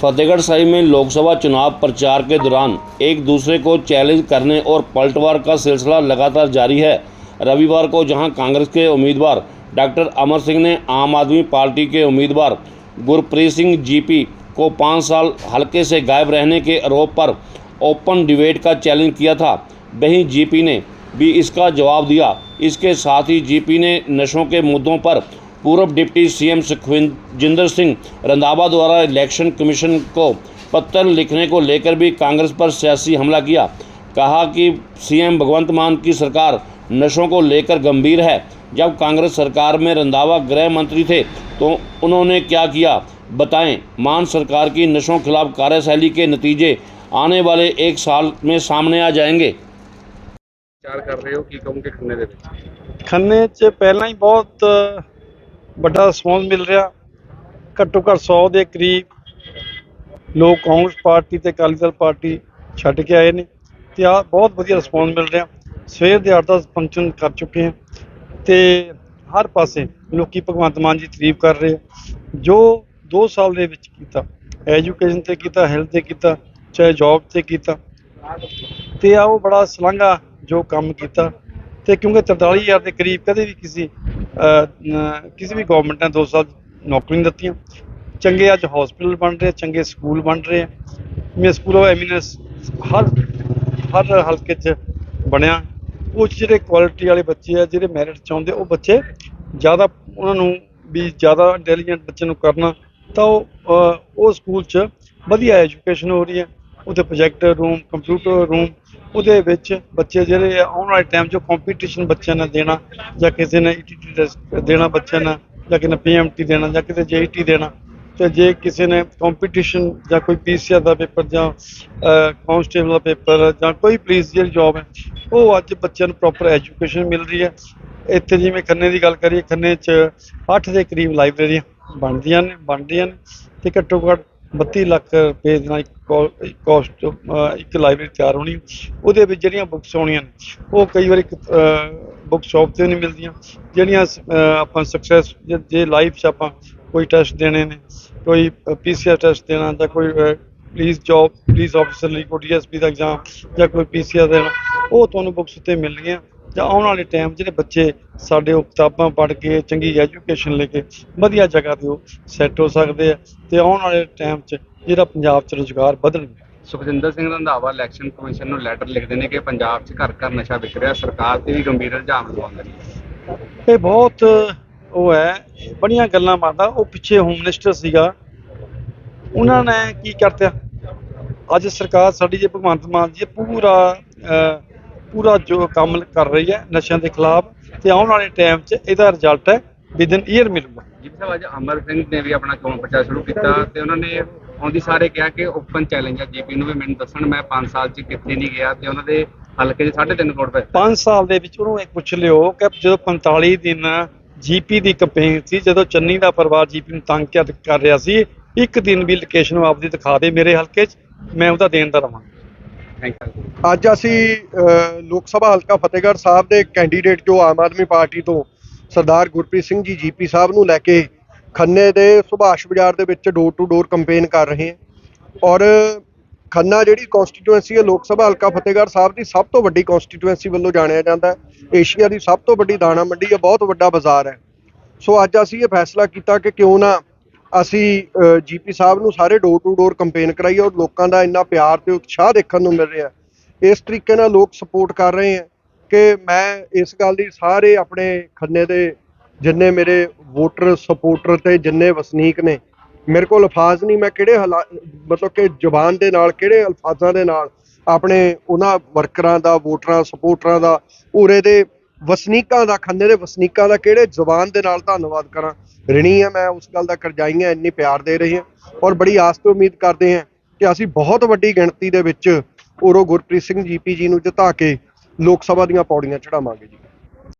फतेहगढ़ साहिब में लोकसभा चुनाव प्रचार के दौरान एक दूसरे को चैलेंज करने और पलटवार का सिलसिला लगातार जारी है। रविवार को जहाँ कांग्रेस के उम्मीदवार डॉक्टर अमर सिंह ने आम आदमी पार्टी के उम्मीदवार गुरप्रीत सिंह जीपी को पाँच साल हल्के से गायब रहने के आरोप पर ओपन डिबेट का चैलेंज किया था। वहीं जीपी ने भी इसका जवाब दिया। इसके साथ ही जीपी ने नशों के मुद्दों पर पूर्व डिप्टी सीएम सुखविंदर सिंह रंधावा द्वारा इलेक्शन कमीशन को पत्र लिखने को लेकर भी कांग्रेस पर सियासी हमला किया। कहा कि सीएम भगवंत मान की सरकार नशों को लेकर गंभीर है। जब कांग्रेस सरकार में रंधावा गृह मंत्री थे तो उन्होंने क्या किया? बताएँ मान सरकार की नशों खिलाफ कार्यशैली के नतीजे आने वाले एक साल में सामने आ जाएँगे। कर रहे हो कि खन्ने खन्ने पहला ही बहुत ਵੱਡਾ ਰਿਸਪੌਂਸ ਮਿਲ ਰਿਹਾ। ਘੱਟੋ ਘੱਟ 100 ਦੇ ਕਰੀਬ ਲੋਕ ਕਾਂਗਰਸ ਪਾਰਟੀ ਤੇ ਅਕਾਲੀ ਦਲ ਪਾਰਟੀ ਛੱਡ ਕੇ ਆਏ ਨੇ ਤੇ ਆ ਬਹੁਤ ਵਧੀਆ ਰਿਸਪੌਂਸ ਮਿਲ ਰਿਹਾ। ਸਵੇਰ ਦੇ 8-10 ਫੰਕਸ਼ਨ ਕਰ ਚੁੱਕੇ ਹਾਂ ਤੇ ਹਰ ਪਾਸੇ ਲੋਕੀ ਭਗਵੰਤ ਮਾਨ ਜੀ ਤਾਰੀਫ ਕਰ ਰਹੇ ਆ। ਜੋ 2 ਸਾਲ ਦੇ ਵਿੱਚ ਕੀਤਾ ਐਜੂਕੇਸ਼ਨ ਤੇ ਕੀਤਾ ਹੈਲਥ ਤੇ ਕੀਤਾ, ਚਾਹੇ ਜੌਬ ਤੇ ਕੀਤਾ ਤੇ ਆ ਉਹ ਬੜਾ ਸਲਾਘਾ ਜੋ ਕੰਮ ਕੀਤਾ। ਤੇ ਕਿਉਂਕਿ 43000 ਦੇ ਕਰੀਬ ਕਦੇ ਵੀ ਕਿਸੇ ਕਿਸੇ ਵੀ ਗਵਰਨਮੈਂਟ ਨੇ 2 ਸਾਲ ਨੌਕਰੀ ਦਿੱਤੀਆਂ। ਚੰਗੇ ਅੱਜ ਹਸਪੀਟਲ ਬਣ ਰਹੇ, ਚੰਗੇ ਸਕੂਲ ਬਣ ਰਹੇ ਆ। ਮੇ ਸਕੂਲ ਆਫ ਐਮੀਨੈਂਸ ਹਰ ਹਰ ਹਲਕੇ 'ਚ ਬਣਿਆ। ਉਹ 'ਚ ਜਿਹੜੇ ਕੁਆਲਿਟੀ ਵਾਲੇ ਬੱਚੇ ਆ, ਜਿਹੜੇ ਮੈਰਿਟ ਚਾਹੁੰਦੇ ਉਹ ਬੱਚੇ ਜ਼ਿਆਦਾ ਉਹਨਾਂ ਨੂੰ ਵੀ ਜ਼ਿਆਦਾ ਇੰਟੈਲੀਜੈਂਟ ਬੱਚੇ ਨੂੰ ਕਰਨਾ, ਤਾਂ ਉਹ ਉਹ ਸਕੂਲ 'ਚ ਵਧੀਆ ਐਜੂਕੇਸ਼ਨ ਹੋ ਰਹੀ ਹੈ। ਉਹਦੇ ਪ੍ਰੋਜੈਕਟਰ ਰੂਮ ਕੰਪਿਊਟਰ ਰੂਮ ਉਹਦੇ ਵਿੱਚ ਬੱਚੇ ਜਿਹੜੇ ਆ, ਆਉਣ ਵਾਲੇ ਟਾਈਮ 'ਚ ਕੰਪੀਟੀਸ਼ਨ ਬੱਚਿਆਂ ਨਾਲ ਦੇਣਾ ਜਾਂ ਕਿਸੇ ਨੇ ਈਟੀਟੀ ਟੈਸਟ ਦੇਣਾ ਬੱਚਿਆਂ ਨਾਲ ਜਾਂ ਕਿਸੇ ਨੇ ਪੀਐਮਟੀ ਦੇਣਾ ਜਾਂ ਕਿਸੇ ਜੇਈਟੀ ਦੇਣਾ ਤੇ ਜੇ ਕਿਸੇ ਨੇ ਕੰਪੀਟੀਸ਼ਨ ਜਾਂ ਕੋਈ ਪੀਸੀਆਰ ਦਾ ਪੇਪਰ ਜਾਂ ਕਾਂਸਟੇਬਲ ਦਾ ਪੇਪਰ ਜਾਂ ਕੋਈ ਪੁਲਿਸ ਦੀ ਜੌਬ ਹੈ ਉਹ ਅੱਜ ਬੱਚਿਆਂ ਨੂੰ ਪ੍ਰੋਪਰ ਐਜੂਕੇਸ਼ਨ ਮਿਲ ਰਹੀ ਹੈ। ਇੱਥੇ ਜਿਵੇਂ ਖੰਨੇ ਦੀ ਗੱਲ ਕਰੀਏ ਖੰਨੇ 'ਚ 8 ਦੇ ਕਰੀਬ ਲਾਇਬ੍ਰੇਰੀਆਂ ਬਣਦੀਆਂ ਨੇ ਬਣਦੀਆਂ ਨੇ ਤੇ ਘੱਟੋ ਘੱਟ 32 ਲੱਖ ਰੁਪਏ ਦੇ ਨਾਲ ਇੱਕ ਕੋਸਟ ਇੱਕ ਲਾਇਬ੍ਰੇਰੀ ਤਿਆਰ ਹੋਣੀ। ਉਹਦੇ ਵਿੱਚ ਜਿਹੜੀਆਂ ਬੁੱਕਸ ਹੋਣੀਆਂ ਨੇ, ਉਹ ਕਈ ਵਾਰ ਇੱਕ ਬੁੱਕ ਸ਼ਾਪ ਤੇ ਨਹੀਂ ਮਿਲਦੀਆਂ। ਜਿਹੜੀਆਂ ਆਪਾਂ ਸਕਸੈਸ ਜੇ ਲਾਈਫ 'ਚ ਆਪਾਂ ਕੋਈ ਟੈਸਟ ਦੇਣੇ ਨੇ, ਕੋਈ ਪੀਸੀਆਰ ਟੈਸਟ ਦੇਣਾ ਜਾਂ ਕੋਈ ਪੁਲਿਸ ਜੌਬ ਪੁਲਿਸ ਆਫੀਸਰ ਲਈ ਕੋਈ ਡੀਐਸਪੀ ਦਾ ਐਗਜ਼ਾਮ ਜਾਂ ਕੋਈ ਪੀਸੀਆਰ ਦੇਣਾ ਉਹ ਤੁਹਾਨੂੰ ਬੁੱਕਸ ਉੱਤੇ ਮਿਲਣਗੀਆਂ। ਜਾਂ ਆਉਣ ਵਾਲੇ ਟਾਈਮ ਜਿਹੜੇ ਬੱਚੇ ਸਾਡੇ ਉਹ ਕਿਤਾਬਾਂ ਪੜ੍ਹ ਕੇ ਚੰਗੀ ਐਜੂਕੇਸ਼ਨ ਲੈ ਕੇ ਵਧੀਆ ਜਗ੍ਹਾ ਤੇ ਉਹ ਸੈੱਟ ਹੋ ਸਕਦੇ ਆ ਤੇ ਆਉਣ ਵਾਲੇ ਟਾਈਮ 'ਚ ਜਿਹੜਾ ਪੰਜਾਬ 'ਚ ਰੁਜ਼ਗਾਰ ਵਧਣਗੇ। ਸੁਖਜਿੰਦਰ ਸਿੰਘ ਰੰਧਾਵਾ ਇਲੈਕਸ਼ਨ ਕਮਿਸ਼ਨ ਨੂੰ ਲੈਟਰ ਲਿਖਦੇ ਨੇ ਕਿ ਪੰਜਾਬ 'ਚ ਘਰ ਘਰ ਨਸ਼ਾ ਵਿਕ ਰਿਹਾ ਸਰਕਾਰ ਤੇ ਵੀ ਗੰਭੀਰ ਇਲਜ਼ਾਮ ਲਗਾਉਂਦੇ ਨੇ ਇਹ ਬਹੁਤ ਉਹ ਹੈ ਬੜੀਆਂ ਗੱਲਾਂ ਮਾਰਦਾ। ਉਹ ਪਿੱਛੇ ਹੋਮ ਮਿਨਿਸਟਰ ਸੀਗਾ ਉਹਨਾਂ ਨੇ ਕੀ ਕਰਤਾ? ਅੱਜ ਸਰਕਾਰ ਸਾਡੀ ਜੇ ਭਗਵੰਤ ਮਾਨ ਜੀ ਇਹ ਪੂਰਾ ਪੂਰਾ ਜੋ ਕੰਮ ਕਰ ਰਹੀ ਹੈ ਨਸ਼ਿਆਂ ਦੇ ਖਿਲਾਫ ਤੇ ਆਉਣ ਵਾਲੇ ਟਾਈਮ 'ਚ ਇਹਦਾ ਰਿਜ਼ਲਟ ਹੈ ਵਿਦਨ ਈਅਰ ਮਿਲੂਗਾ ਜੀ ਸਾਹਿਬ ਅੱਜ ਅਮਰ ਸਿੰਘ ਨੇ ਵੀ ਆਪਣਾ ਚੋਣ ਪ੍ਰਚਾਰ ਸ਼ੁਰੂ ਕੀਤਾ ਤੇ ਉਹਨਾਂ ਨੇ ਆਉਂਦੀ ਸਾਰੇ ਕਿਹਾ ਕਿ ਓਪਨ ਚੈਲੰਜ ਹੈ ਜੀਪੀ ਨੂੰ ਵੀ ਮੈਨੂੰ ਦੱਸਣ ਮੈਂ 5 ਸਾਲ 'ਚ ਕਿੱਥੇ ਨਹੀਂ ਗਿਆ ਤੇ ਉਹਨਾਂ ਦੇ ਹਲਕੇ 'ਚ 3.5 ਕਰੋੜ ਰੁਪਏ। 5 ਸਾਲ ਦੇ ਵਿੱਚ ਉਹਨੂੰ ਇੱਕ ਪੁੱਛ ਲਿਓ ਕਿ ਜਦੋਂ 45 ਦਿਨ ਜੀਪੀ ਦੀ ਕੈਂਪੇਨ ਸੀ ਜਦੋਂ ਚੰਨੀ ਦਾ ਪਰਿਵਾਰ ਜੀਪੀ ਨੂੰ ਤੰਗ ਕਰ ਰਿਹਾ ਸੀ ਇੱਕ ਦਿਨ ਵੀ ਲੋਕੇਸ਼ਨ ਆਪਦੀ ਦਿਖਾ ਦੇ ਮੇਰੇ ਹਲਕੇ 'ਚ ਮੈਂ ਉਹਦਾ ਦੇਣ ਦਾ ਰਵਾਂ। ਅੱਜ ਅਸੀਂ ਲੋਕ ਸਭਾ ਹਲਕਾ ਫਤਿਹਗੜ੍ਹ ਸਾਹਿਬ ਦੇ ਕੈਂਡੀਡੇਟ ਜੋ ਆਮ ਆਦਮੀ ਪਾਰਟੀ ਤੋਂ ਸਰਦਾਰ ਗੁਰਪ੍ਰੀਤ ਸਿੰਘ ਜੀ ਜੀਪੀ ਸਾਹਿਬ ਨੂੰ ਲੈ ਕੇ ਖੰਨੇ ਦੇ ਸੁਭਾਸ਼ ਬਾਜ਼ਾਰ ਦੇ ਵਿੱਚ ਡੋਰ ਟੂ ਡੋਰ ਕੈਂਪੇਨ ਕਰ ਰਹੇ ਹਾਂ। ਔਰ ਖੰਨਾ ਜਿਹੜੀ ਕਨਸਟੀਟੂਐਂਸੀ ਹੈ ਲੋਕ ਸਭਾ ਹਲਕਾ ਫਤਿਹਗੜ੍ਹ ਸਾਹਿਬ ਦੀ ਸਭ ਤੋਂ ਵੱਡੀ ਕਨਸਟੀਟੂਐਂਸੀ ਵੱਲੋਂ ਜਾਣਿਆ ਜਾਂਦਾ ਹੈ। ਏਸ਼ੀਆ ਦੀ ਸਭ ਤੋਂ ਵੱਡੀ ਦਾਣਾ ਮੰਡੀ ਹੈ ਬਹੁਤ ਵੱਡਾ ਬਾਜ਼ਾਰ ਹੈ। ਸੋ ਅੱਜ ਅਸੀਂ ਇਹ ਫੈਸਲਾ ਕੀਤਾ ਕਿ ਕਿਉਂ ਨਾ ਅਸੀਂ ਜੀਪੀ ਸਾਹਿਬ ਨੂੰ ਸਾਰੇ ਡੋਰ ਟੂ ਡੋਰ ਕੈਂਪੇਨ ਕਰਾਈ ਔਰ ਲੋਕਾਂ ਦਾ ਇੰਨਾ ਪਿਆਰ ਤੇ ਉਤਸ਼ਾਹ ਦੇਖਣ ਨੂੰ ਮਿਲ ਰਿਹਾ। ਇਸ ਤਰੀਕੇ ਨਾਲ ਲੋਕ ਸਪੋਰਟ ਕਰ ਰਹੇ ਹੈ ਕਿ ਮੈਂ ਇਸ ਗੱਲ ਦੀ ਸਾਰੇ ਆਪਣੇ ਖੰਨੇ ਦੇ ਜਿੰਨੇ ਮੇਰੇ ਵੋਟਰ ਸਪੋਰਟਰ ਤੇ ਜਿੰਨੇ ਵਸਨੀਕ ਨੇ, ਮੇਰੇ ਕੋਲ ਅਲਫਾਜ਼ ਨਹੀਂ, ਮੈਂ ਕਿਹੜੇ ਹਾਲਾ- ਮਤਲਬ ਕਿ ਜ਼ੁਬਾਨ ਦੇ ਨਾਲ, ਕਿਹੜੇ ਅਲਫਾਜ਼ਾਂ ਦੇ ਨਾਲ ਆਪਣੇ ਉਹਨਾਂ ਵਰਕਰਾਂ ਦਾ ਵੋਟਰਾਂ ਸਪੋਰਟਰਾਂ ਦਾ, ਉਰੇ ਦੇ ਵਸਨੀਕਾਂ ਦਾ, ਖੰਨੇ ਦੇ ਵਸਨੀਕਾਂ ਦਾ ਕਿਹੜੇ ਜ਼ੁਬਾਨ ਦੇ ਨਾਲ ਧੰਨਵਾਦ ਕਰਾਂ? ਰਿਣੀ ਹੈ ਮੈਂ ਉਸ ਗੱਲ ਦਾ ਕਰਜਾਈਆਂ ਇੰਨੀ ਪਿਆਰ ਦੇ ਰਹੀ ਹਾਂ ਔਰ ਬੜੀ ਆਸ ਤੇ ਉਮੀਦ ਕਰਦੇ ਹਾਂ ਕਿ ਅਸੀਂ ਬਹੁਤ ਵੱਡੀ ਗਿਣਤੀ ਦੇ ਵਿੱਚ ਉਰੋ ਗੁਰਪ੍ਰੀਤ ਸਿੰਘ ਜੀਪੀ ਜੀ ਨੂੰ ਜਿਤਾ ਕੇ ਲੋਕ ਸਭਾ ਦੀਆਂ ਪੌੜੀਆਂ ਚੜਾਵਾਂਗੇ ਜੀ।